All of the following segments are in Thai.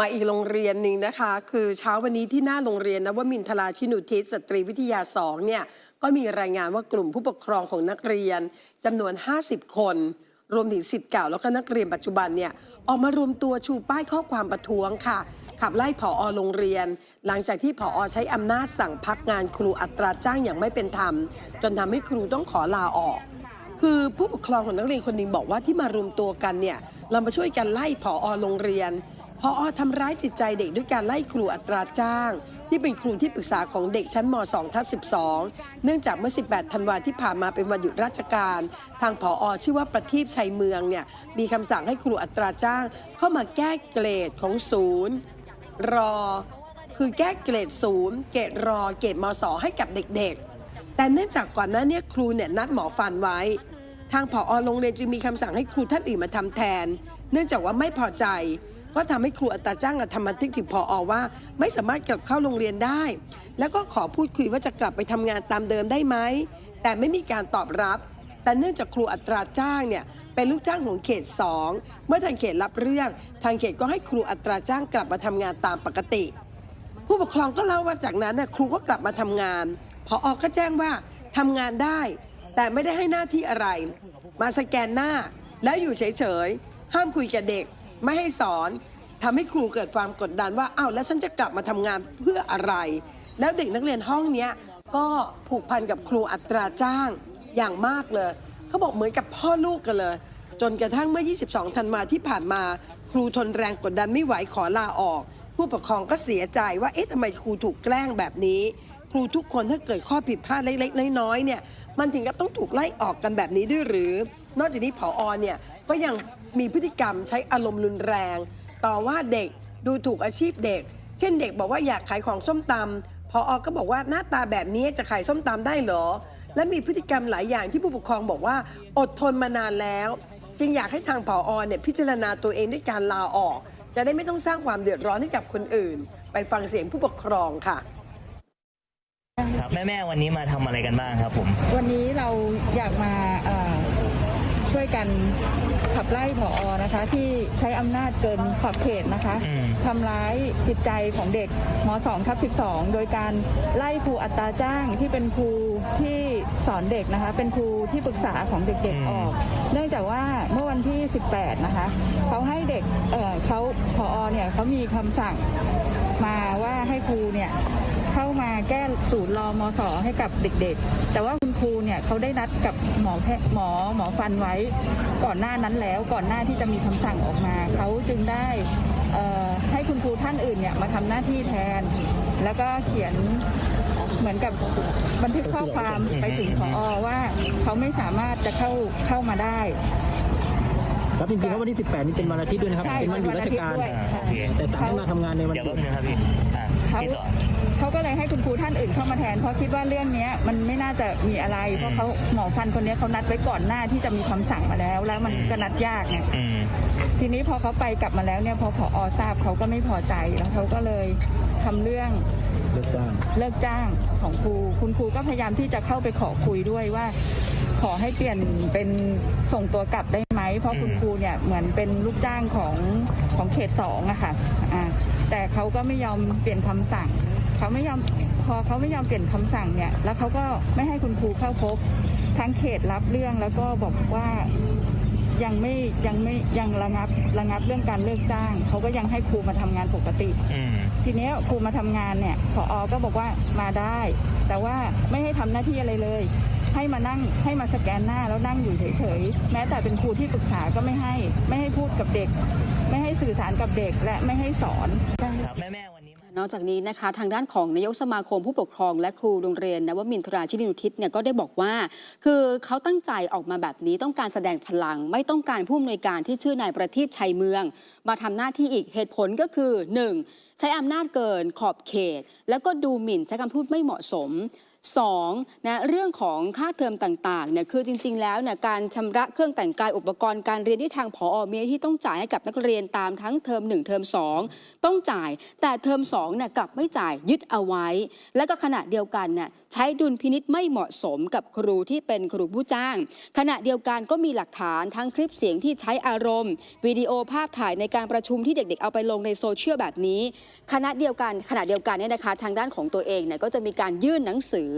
มาอีกโรงเรียนหนึ่งนะคะ คือเช้าวันนี้ที่หน้าโรงเรียนนวมินทราชินุทิศสตรีวิทยาสองเนี่ยก็มีรายงานว่ากลุ่มผู้ปกครองของนักเรียนจำนวน 50 คน รวมถึงสิทธิ์เก่าแล้วก็นักเรียนปัจจุบันเนี่ยออกมารวมตัวชูป้ายข้อความประท้วงค่ะ ขับไล่ผอโรงเรียน หลังจากที่ผอใช้อำนาจสั่งพักงานครูอัตราจ้างอย่างไม่เป็นธรรม จนทำให้ครูต้องขอลาออกคือผู้ปกครองของนักเรียนคนหนึ่งบอกว่าที่มารวมตัวกันเนี่ยเรามาช่วยกันไล่ผอโรงเรียน ผออทำร้ายจิตใจเด็กด้วยการไล่ครูอัตราจ้าง ที่เป็นครูที่ปรึกษาของเด็กชั้นม 2 ทับ12 เนื่องจากเมื่อ 18 ธันวาที่ผ่านมาเป็นวันหยุดราชการ ทางผออชื่อว่าประทีปชัยเมืองเนี่ยมีคำสั่งให้ครูอัตราจ้าง เข้ามาแก้เกรดของศูนย์ รอ คือแก้เกรดศูนย์เกรดรอเกรดมสให้กับเด็กๆ แต่เนื่องจากก่อนหน้าเนี้ครูเนี่ยนัดหมอฟันไว้ ทางผอโรงเรียนจึงมีคำสั่งให้ครูท่านอื่นมาทำแทน เนื่องจากว่าไม่พอใจ ก็ทำให้ครูอัตราจ้างอะทำบันทึกถึงพออว่า ไม่สามารถกลับเข้าโรงเรียนได้ แล้วก็ขอพูดคุยว่าจะกลับไปทำงานตามเดิมได้ไหมแต่ไม่มีการตอบรับ แต่เนื่องจากครูอัตราจ้างเนี่ยเป็นลูกจ้างของเขต 2 เมื่อทางเขตรับเรื่อง ทางเขตก็ให้ครูอัตราจ้างกลับมาทำงานตามปกติ ผู้ปกครองก็เล่าว่าจากนั้นน่ะครูก็กลับมาทำงานพอออก็แจ้งว่าทำงานได้ แต่ไม่ได้ให้หน้าที่อะไร มาสแกนหน้าแล้วอยู่เฉยๆห้ามคุยกับเด็ก ไม่ให้สอน ทำให้ครูเกิดความกดดันว่าอ้าวแล้วฉันจะกลับมาทำงานเพื่ออะไร แล้วเด็กนักเรียนห้องเนี้ยก็ผูกพันกับครูอัตราจ้างอย่างมากเลย เขาบอกเหมือนกับพ่อลูกกันเลย จนกระทั่งเมื่อ 22 ธันวาที่ผ่านมา ครูทนแรงกดดันไม่ไหวขอลาออก ผู้ปกครองก็เสียใจว่าเอ๊ะทำไมครูถูกแกล้งแบบนี้ ครูทุกคนถ้าเกิดข้อผิดพลาดเล็กๆ น้อยๆเนี่ยมันถึงกับต้องถูกไล่ออกกันแบบนี้ด้วยหรือ นอกจากนี้ผออเนี่ยก็ยังมีพฤติกรรมใช้อารมณ์รุนแรง ต่อว่าเด็กดูถูกอาชีพเด็ก เช่นเด็กบอกว่าอยากขายของส้มตำพออก็บอกว่าหน้าตาแบบนี้จะขายส้มตำได้เหรอ และมีพฤติกรรมหลายอย่างที่ผู้ปกครองบอกว่าอดทนมานานแล้ว จึงอยากให้ทางผออเนี่ยพิจารณาตัวเองด้วยการลาออก จะได้ไม่ต้องสร้างความเดือดร้อนให้กับคนอื่น ไปฟังเสียงผู้ปกครองค่ะครับแม่แม่ๆวันนี้มาทำอะไรกันบ้างครับผม วันนี้เราอยากมาเอ่อ ช่วยกันขับไล่ผออนะคะ ที่ใช้อำนาจเกินขอบเขตนะคะอืม ทำร้ายจิตใจของเด็กม2ทับ12 โดยการไล่ครูอัตราจ้างที่เป็นครูที่สอนเด็กนะคะ เป็นครูที่ปรึกษาของเด็กๆออก เนื่องจากว่าเมื่อวันที่ 18 นะคะเขาให้เด็กเอ่อเขาผอเนี่ยเขามีคำสั่งมาว่า ให้ครูเนี่ยเข้ามาแก้ศูนย์รอมสให้กับเด็กๆ แต่ว่าคุณครูเนี่ยเขาได้นัดกับหมอแพทย์หมอหมอฟันไว้ก่อนหน้านั้นแล้ว ก่อนหน้าที่จะมีคำสั่งออกมาเขาจึงได้เอ่อให้คุณครูท่านอื่นเนี่ยมาทำหน้าที่แทน แล้วก็เขียนเหมือนกับบันทึกข้อความไปถึงพอว่าเขาไม่สามารถจะเข้าเข้ามาได้ครับจริงๆแล้ววันที่ 18 นี่เป็นวันอาทิตย์ด้วยนะครับใช่เป็นวันหยุดราชการวันอาทิตย์ด้วยอ่าโอเคแต่สั่งให้มาทำงานในวันเดี๋ยวหยุแป๊ดบนึงครับพี่อ่า เขาพี่ต่อเขาก็เลยให้คุณครูท่านอื่นเข้ามาแทน เพราะคิดว่าเรื่องเนี้ยมันไม่น่าจะมีอะไร เพราะเขาหมอฟันคนเนี้ยเขานัดไว้ก่อนหน้าที่จะมีคำสั่งมาแล้ว แล้วมันก็นัดยากไงอืมทีนี้พอเขาไปกลับมาแล้วเนี่ยพอผอทราบเขาก็ไม่พอใจแล้วเขาก็เลยทำเรื่องเลิกจ้างเลิกจ้างของครูคุณครูก็พยายามที่จะเข้าไปขอคุยด้วยว่า ขอให้เปลี่ยนเป็นส่งตัวกลับได้ไหมเพราะคุณครูเนี่ยเหมือนเป็นลูกจ้างของของเขตสองอะค่ะอ่า แต่เขาก็ไม่ยอมเปลี่ยนคำสั่งเขาไม่ยอมพอเขาไม่ยอมเปลี่ยนคำสั่งเนี่ย แล้วเขาก็ไม่ให้คุณครูเข้าพบทั้งเขตรับเรื่องแล้วก็บอกว่ายังไม่ยังไม่ยังระงับระงับเรื่องการเลิกจ้างเขาก็ยังให้ครูมาทำงานปกติอืมทีเนี้ยครูมาทำงานเนี่ยผอก็บอกว่ามาได้ แต่ว่าไม่ให้ทำหน้าที่อะไรเลยให้มานั่งให้มาสแกนหน้าแล้วนั่งอยู่เฉยๆ แม้แต่เป็นครูที่ปรึกษาก็ไม่ให้ ไม่ให้พูดกับเด็ก ไม่ให้สื่อสารกับเด็กและไม่ให้สอนครับแม่แม่ นอกจากนี้นะคะทางด้านของนายกสมาคมผู้ปกครอง และครูโรงเรียนนวมินทราชินีนุทิศเนี่ยก็ได้บอกว่า คือเขาตั้งใจออกมาแบบนี้ต้องการแสดงพลัง ไม่ต้องการผู้อำนวยการที่ชื่อนายประทีปชัยเมือง มาทำหน้าที่อีกเหตุผลก็คือ 1. ใช้อำนาจเกินขอบเขต แล้วก็ดูหมิ่นใช้คำพูดไม่เหมาะสม 2. นะเรื่องของค่าเทอมต่างๆเนี่ยคือจริง ๆ แล้วเนี่ยการชำระเครื่องแต่งกายอุปกรณ์การเรียนที่ทางผอมีที่ต้องจ่ายให้กับนักเรียนตามทั้งเทอม1เทอม2 ต้องจ่าย แต่เทอม2 2เนี่ยกลับไม่จ่ายยึดเอาไว้ และก็ขณะเดียวกันเนี่ยใช้ดุลพินิษไม่เหมาะสมกับครูที่เป็นครูผู้จ้าง ขณะเดียวกันก็มีหลักฐานทั้งคลิปเสียงที่ใช้อารมณ์ วิดีโอภาพถ่ายในการประชุมที่เด็กๆ เอาไปลงในโซเชียลแบบนี้ คณะเดียวกันขณะเดียวกันเนี่ยนะคะ ทางด้านของตัวเองเนี่ยก็จะมีการยื่นหนังสือ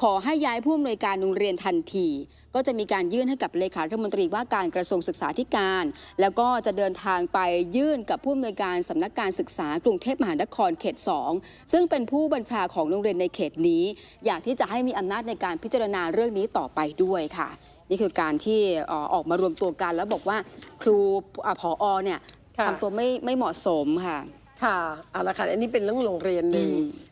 ขอให้ย้ายผู้อำนวยการโรงเรียนทันที ก็จะมีการยื่นให้กับเลขาธิการมนตรีว่าการกระทรวงศึกษาธิการ แล้วก็จะเดินทางไปยื่นกับผู้อำนวยการสำนักการศึกษากรุงเทพมหานครเขต 2 ซึ่งเป็นผู้บัญชาของโรงเรียนในเขตนี้ อยากที่จะให้มีอำนาจในการพิจารณาเรื่องนี้ต่อไปด้วยค่ะ นี่คือการที่เอ่อออกมารวมตัวกัน แล้วบอกว่าครูอ่าผอเนี่ยค่ะทำตัวไม่ไม่เหมาะสมค่ะ ค่ะเอาละค่ะอันนี้เป็นเรื่องโรงเรียนหนึ่งอืม